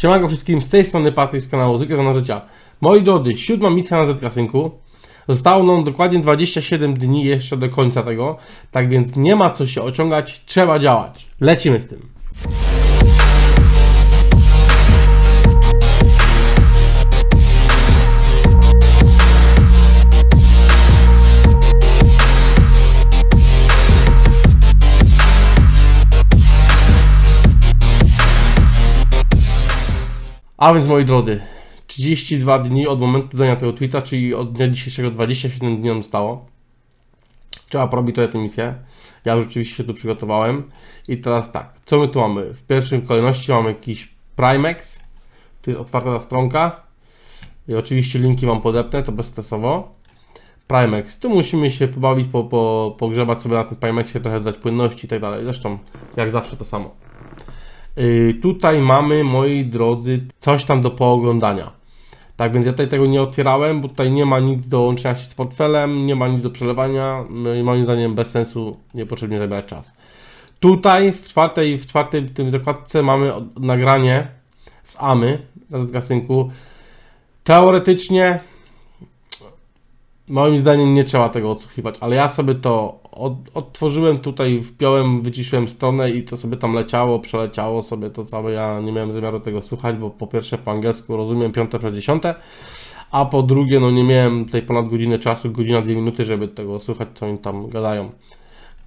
Siemanko wszystkim, z tej strony Patryk z kanału Zyka na życia. Moi drodzy, siódma misja na Z-Kasynku. Zostało nam dokładnie 27 dni jeszcze do końca tego, tak więc nie ma co się ociągać, trzeba działać. Lecimy z tym. A więc moi drodzy, 32 dni od momentu dodania tego tweeta, czyli od dnia dzisiejszego 27 dni nam zostało. Trzeba porobić tutaj tę misję. Ja już rzeczywiście się tu przygotowałem. I teraz tak, co my tu mamy? W pierwszej kolejności mamy jakiś Primex. Tu jest otwarta ta stronka. I oczywiście linki Wam podepnę, to bezstresowo. Primex. Tu musimy się pobawić, po, po, pogrzebać sobie na tym Primexie, trochę dać płynności i tak dalej. Zresztą, jak zawsze to samo. Yy, tutaj mamy, moi drodzy, coś tam do pooglądania. Tak więc ja tutaj tego nie otwierałem, bo tutaj nie ma nic do łączenia się z portfelem, nie ma nic do przelewania. No moim zdaniem bez sensu, niepotrzebnie zabierać czas. Tutaj w czwartej, w czwartej tym zakładce mamy nagranie z Amy na Zgasynku. Teoretycznie moim zdaniem nie trzeba tego odsłuchiwać, ale ja sobie to od, odtworzyłem tutaj, wpiąłem, wyciszyłem stronę i to sobie tam leciało, przeleciało sobie to całe. Ja nie miałem zamiaru tego słuchać, bo po pierwsze po angielsku rozumiem piąte przez dziesiąte, a po drugie no nie miałem tutaj ponad godziny czasu, godzina, dwie minuty, żeby tego słuchać, co oni tam gadają.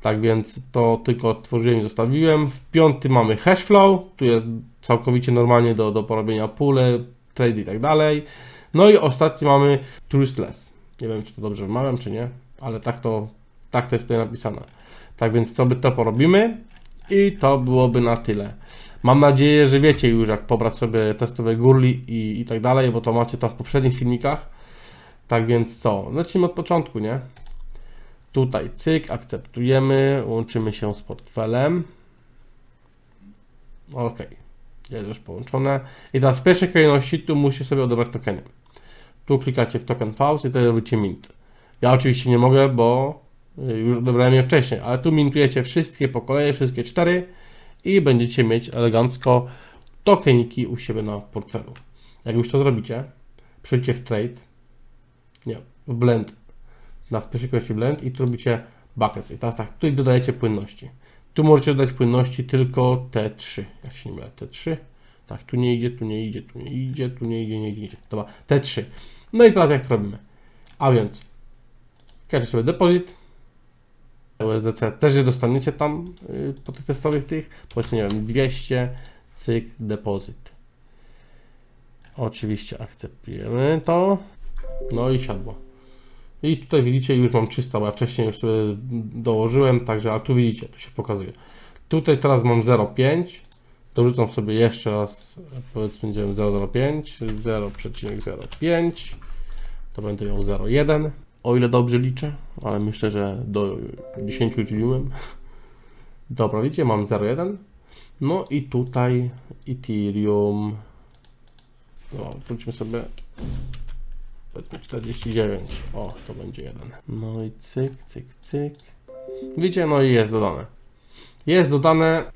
Tak więc to tylko odtworzyłem i zostawiłem. W piąty mamy hashflow, tu jest całkowicie normalnie do, do porobienia pule, trade i tak dalej. No i ostatni mamy trustless. Nie wiem, czy to dobrze wymawiam, czy nie, ale tak to, tak to jest tutaj napisane. Tak więc to by to porobimy i to byłoby na tyle. Mam nadzieję, że wiecie już, jak pobrać sobie testowe gurli i, i tak dalej, bo to macie tam w poprzednich filmikach. Tak więc co? Lecimy od początku, nie? Tutaj cyk, akceptujemy, łączymy się z portfelem. Ok, jest już połączone. I teraz w pierwszej kolejności tu musi sobie odebrać tokeny. Tu klikacie w token pause i tutaj robicie mint. Ja oczywiście nie mogę, bo y, już odebrałem je wcześniej, ale tu mintujecie wszystkie po kolei, wszystkie cztery i będziecie mieć elegancko tokeniki u siebie na portfelu. Jak już to zrobicie, przejdźcie w trade, nie, w blend, na w pierwszej kolejności blend i tu robicie buckets. I teraz tak, tu dodajecie płynności. Tu możecie dodać płynności tylko te trzy, jak się nie mylę, te trzy. Tak, tu nie idzie, tu nie idzie, tu nie idzie, tu nie idzie, nie idzie, nie idzie. Dobra, te trzy. No i teraz jak to robimy? A więc, klikacie sobie depozyt, USDC też je dostaniecie tam yy, po tych testowych tych, powiedzmy, nie wiem, 200, cyk, depozyt. Oczywiście akceptujemy to, no i siadło. I tutaj widzicie, już mam 300, bo ja wcześniej już sobie dołożyłem, także, a tu widzicie, tu się pokazuje. Tutaj teraz mam 0,5, dorzucam sobie jeszcze raz, powiedzmy, będziemy 0,05, 0,05, to będę miał 0,1, o ile dobrze liczę, ale myślę, że do 10 udzieliłem. Dobra, widzicie, mam 0,1. No i tutaj Ethereum, no, wróćmy sobie powiedzmy 49. O, to będzie jeden. No i cyk, cyk, cyk. Widzicie, no i jest dodane. Jest dodane.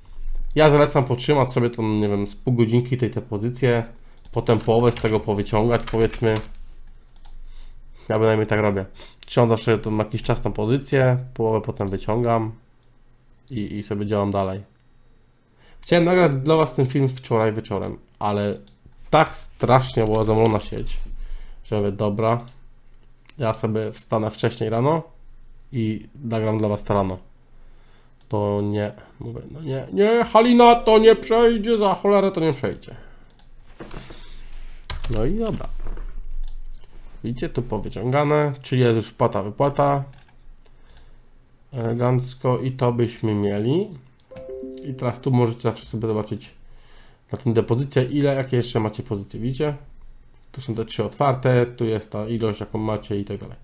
Ja zalecam potrzymać sobie tą, nie wiem, z pół godzinki tej te pozycje. Potem połowę z tego powyciągać, powiedzmy. Ja bynajmniej tak robię. Trzymam zawsze tą jakiś czas tą pozycję, połowę potem wyciągam i, i sobie działam dalej. Chciałem nagrać dla Was ten film wczoraj wieczorem, ale tak strasznie była zamolona sieć, że mówię, dobra, ja sobie wstanę wcześniej rano i nagram dla Was to rano. Bo nie, mówię, no nie, nie, Halina to nie przejdzie, za cholerę to nie przejdzie. No i dobra. Widzicie, tu powyciągane, czy jest już wpłata, wypłata. Elegancko i to byśmy mieli. I teraz tu możecie zawsze sobie zobaczyć na tym depozycie, ile, jakie jeszcze macie pozycje, widzicie? Tu są te trzy otwarte, tu jest ta ilość, jaką macie i tak dalej.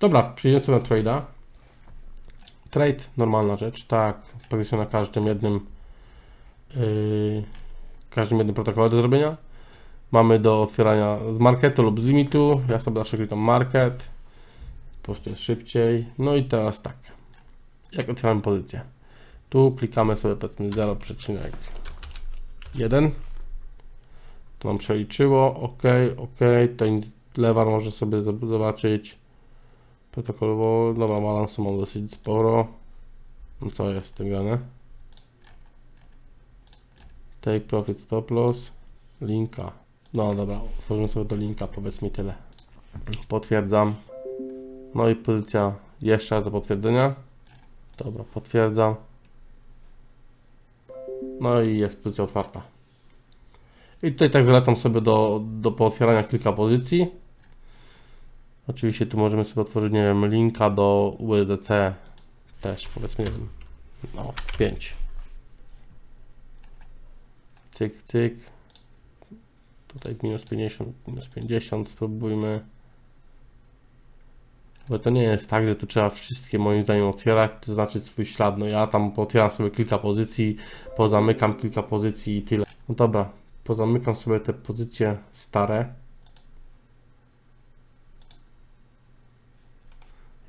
Dobra, przejdziemy sobie na trade'a. Trade, normalna rzecz, tak, praktycznie na każdym jednym yy, każdym jednym protokole do zrobienia. Mamy do otwierania z marketu lub z limitu. Ja sobie zawsze klikam market. Po prostu jest szybciej. No i teraz tak. Jak otwieramy pozycję? Tu klikamy sobie powiedzmy 0,1. To nam przeliczyło. OK, OK. Ten lewar może sobie zob- zobaczyć. Protokolowo. Dobra, balansu mam dosyć sporo. No co jest tym grane? Take profit stop loss. Linka. No dobra, otworzymy sobie do linka, powiedz mi tyle. Potwierdzam. No i pozycja jeszcze raz do potwierdzenia. Dobra, potwierdzam. No i jest pozycja otwarta. I tutaj tak zalecam sobie do, do pootwierania kilka pozycji. Oczywiście tu możemy sobie otworzyć, nie wiem, linka do USDC też, powiedzmy, nie wiem, no, 5. Cyk, cyk. Tutaj minus 50, minus 50, spróbujmy. Bo to nie jest tak, że tu trzeba wszystkie moim zdaniem otwierać, zaznaczyć swój ślad. No ja tam otwieram sobie kilka pozycji, pozamykam kilka pozycji i tyle. No dobra, pozamykam sobie te pozycje stare.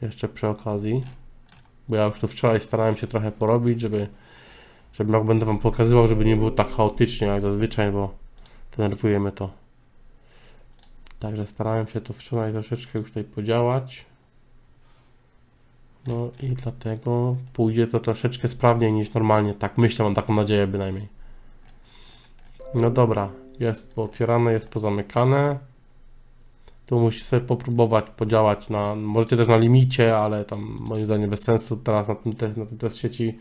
Jeszcze przy okazji, bo ja już to wczoraj starałem się trochę porobić, żeby, żeby jak będę Wam pokazywał, żeby nie było tak chaotycznie jak zazwyczaj, bo denerwuje mnie to. Także starałem się to wczoraj troszeczkę już tutaj podziałać. No i dlatego pójdzie to troszeczkę sprawniej niż normalnie. Tak myślę, mam taką nadzieję bynajmniej. No dobra, jest pootwierane, jest pozamykane. Tu musicie sobie popróbować podziałać na, możecie też na limicie, ale tam moim zdaniem bez sensu teraz na tym, na tym test sieci.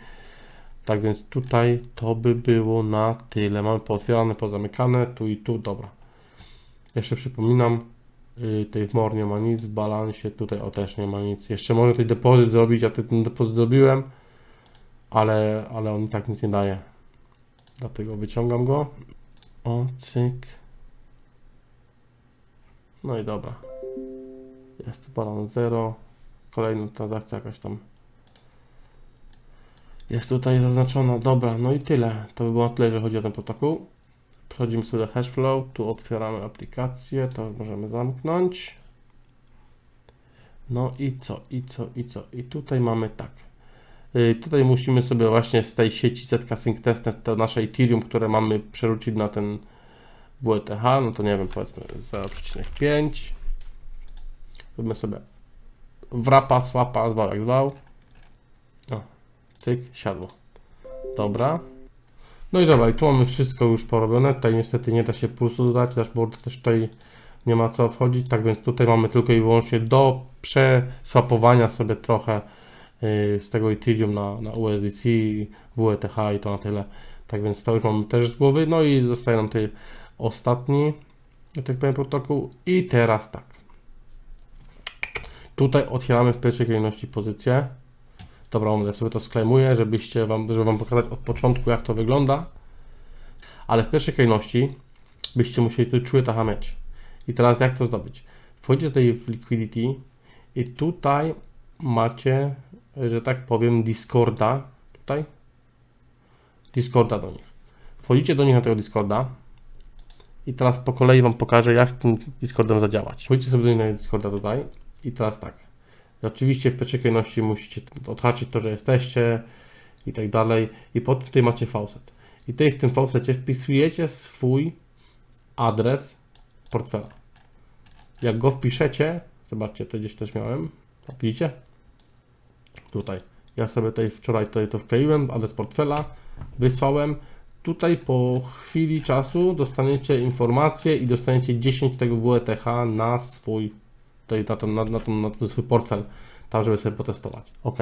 Tak więc tutaj to by było na tyle. Mamy pootwierane, pozamykane, tu i tu, dobra. Jeszcze przypominam, yy, tej w MOR nie ma nic, w balansie tutaj o też nie ma nic. Jeszcze można tutaj depozyt zrobić, ja tutaj ten depozyt zrobiłem, ale, ale on i tak nic nie daje. Dlatego wyciągam go. O, cyk. No i dobra. Jest tu balans 0. Kolejna transakcja jakaś tam jest tutaj zaznaczona. Dobra, no i tyle. To by było tyle, jeżeli chodzi o ten protokół. Przechodzimy sobie do Hashflow. Tu otwieramy aplikację. To możemy zamknąć. No i co, i co, i co? I tutaj mamy tak. Yy, tutaj musimy sobie właśnie z tej sieci ZK Sync Testnet to nasze Ethereum, które mamy przerzucić na ten WTH, no to nie wiem, powiedzmy 0,5. Robimy sobie wrapa, swapa, zwał jak zwał. O, cyk, siadło. Dobra. No i dobra, i tu mamy wszystko już porobione. Tutaj niestety nie da się pulsu dodać, dashboard też tutaj nie ma co wchodzić, tak więc tutaj mamy tylko i wyłącznie do przeswapowania sobie trochę yy, z tego Ethereum na, na USDC, WETH i to na tyle. Tak więc to już mamy też z głowy. No i zostaje nam tutaj ostatni, że tak powiem, protokół. I teraz tak. Tutaj otwieramy w pierwszej kolejności pozycję. Dobra, ja sobie to sklejmuję, żebyście wam, żeby Wam pokazać od początku, jak to wygląda. Ale w pierwszej kolejności byście musieli tu czuły tacha mieć. I teraz jak to zdobyć? Wchodzicie tutaj w Liquidity i tutaj macie, że tak powiem, Discorda. Tutaj. Discorda do nich. Wchodzicie do nich na tego Discorda. I teraz po kolei Wam pokażę, jak z tym Discordem zadziałać. Wchodzicie sobie do na Discorda tutaj. I teraz tak. Oczywiście w pierwszej kolejności musicie odhaczyć to, że jesteście i tak dalej. I potem tutaj macie faucet. I tutaj w tym faucecie wpisujecie swój adres portfela. Jak go wpiszecie, zobaczcie, to gdzieś też miałem. Widzicie? Tutaj. Ja sobie tutaj wczoraj tutaj to wkleiłem, adres portfela, wysłałem. Tutaj po chwili czasu dostaniecie informację i dostaniecie 10 tego WETH na swój tutaj na, ten, na, na, ten, na ten swój portfel, tam żeby sobie potestować. Ok.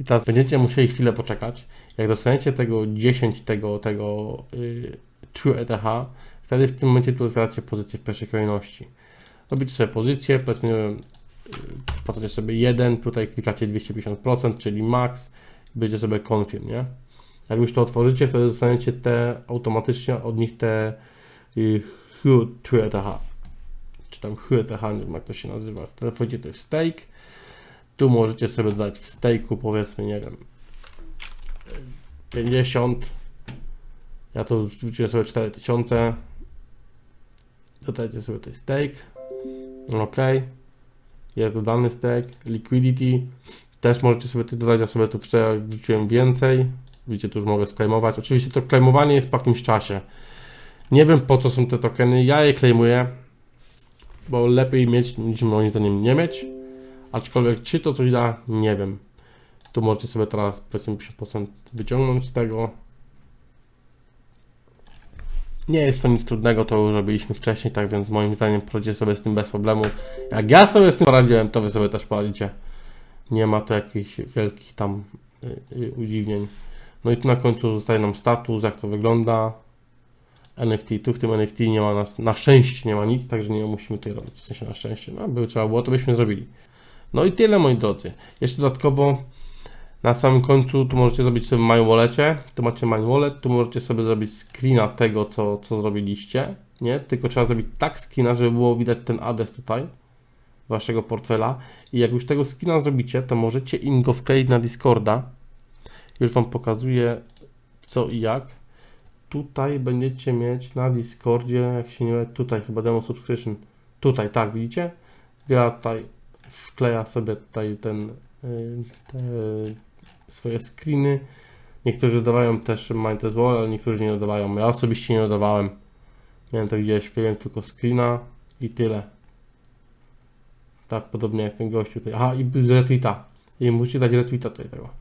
I teraz będziecie musieli chwilę poczekać. Jak dostaniecie tego 10 tego, tego yy, True ETH, wtedy w tym momencie tu otwieracie pozycję w pierwszej kolejności. Robicie sobie pozycję, powiedzmy, nie wiem, yy, wpłacacie sobie 1, tutaj klikacie 250%, czyli max, i będziecie sobie confirm, nie? Jak już to otworzycie, wtedy dostaniecie te automatycznie od nich te yy, True True ETH czy tam HUETH, nie wiem jak to się nazywa. Wtedy wchodzicie tutaj w stake. Tu możecie sobie dodać w stake'u powiedzmy, nie wiem, 50. Ja to wrzuciłem sobie 4000. Dodajcie sobie tutaj stake. OK. Jest dodany stake. Liquidity. Też możecie sobie tutaj dodać, ja sobie tu wczoraj wrzuciłem więcej. Widzicie, tu już mogę sklejmować. Oczywiście to klejmowanie jest po jakimś czasie. Nie wiem po co są te tokeny, ja je claimuję, bo lepiej mieć niż moim zdaniem nie mieć. Aczkolwiek czy to coś da, nie wiem. Tu możecie sobie teraz powiedzmy 50% wyciągnąć z tego. Nie jest to nic trudnego, to już robiliśmy wcześniej, tak więc moim zdaniem poradzicie sobie z tym bez problemu. Jak ja sobie z tym poradziłem, to wy sobie też poradzicie. Nie ma to jakichś wielkich tam y, y, udziwnień. No i tu na końcu zostaje nam status, jak to wygląda. NFT, tu w tym NFT nie ma nas, na szczęście nie ma nic, także nie musimy tutaj robić, w sensie na szczęście, no by trzeba było, to byśmy zrobili. No i tyle moi drodzy. Jeszcze dodatkowo na samym końcu tu możecie zrobić sobie My Walletie, tu macie My Wallet, tu możecie sobie zrobić screena tego, co, co zrobiliście, nie? Tylko trzeba zrobić tak screena, żeby było widać ten adres tutaj, waszego portfela i jak już tego screena zrobicie, to możecie im go wkleić na Discorda. Już Wam pokazuję co i jak. Tutaj będziecie mieć na Discordzie, jak się nie mylę, tutaj chyba demo subscription. Tutaj, tak, widzicie? Ja tutaj wkleja sobie tutaj ten y, swoje screeny. Niektórzy dodawają też Mindless Wall, ale niektórzy nie dodawają. Ja osobiście nie dodawałem. Miałem to gdzieś, wkleiłem tylko screena i tyle. Tak, podobnie jak ten gościu tutaj. Aha, i z retweeta. I musicie dać retweeta tutaj tego.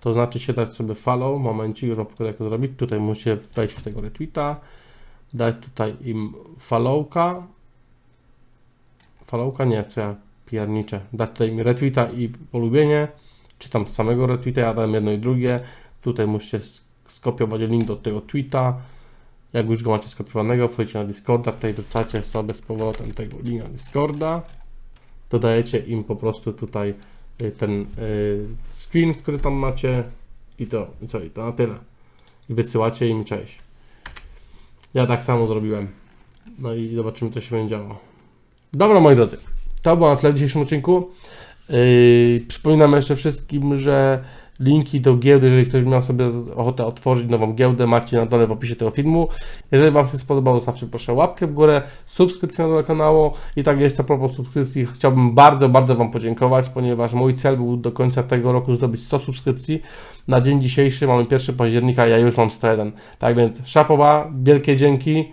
To znaczy się dać sobie follow, momencie, już pokażę jak to zrobić. Tutaj musicie wejść w tego retweeta, dać tutaj im followka. Followka nie, co ja pierniczę. Dać tutaj im retweeta i polubienie, czy tam samego retweeta, ja dałem jedno i drugie. Tutaj musicie sk- skopiować link do tego tweeta. Jak już go macie skopiowanego, wchodzicie na Discorda, tutaj wrzucacie sobie z powrotem tego linka Discorda. Dodajecie im po prostu tutaj ten y, screen, który tam macie i to, i co, i to na tyle. I wysyłacie im cześć. Ja tak samo zrobiłem. No i zobaczymy, co się będzie działo. Dobra, moi drodzy, to było na tyle w dzisiejszym odcinku. Yy, przypominam jeszcze wszystkim, że linki do giełdy, jeżeli ktoś miał sobie ochotę otworzyć nową giełdę, macie na dole w opisie tego filmu. Jeżeli Wam się spodobało, zostawcie proszę łapkę w górę, subskrypcję dole kanału i tak jeszcze a propos subskrypcji, chciałbym bardzo, bardzo Wam podziękować, ponieważ mój cel był do końca tego roku zdobyć 100 subskrypcji. Na dzień dzisiejszy mamy 1 października, ja już mam 101. Tak więc szapoba, wielkie dzięki.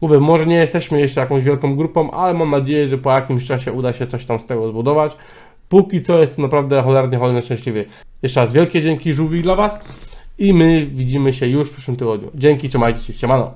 Mówię, może nie jesteśmy jeszcze jakąś wielką grupą, ale mam nadzieję, że po jakimś czasie uda się coś tam z tego zbudować. Póki co jestem naprawdę cholernie, cholernie szczęśliwy. Jeszcze raz wielkie dzięki żółwi dla Was i my widzimy się już w przyszłym tygodniu. Dzięki, trzymajcie się, siemano.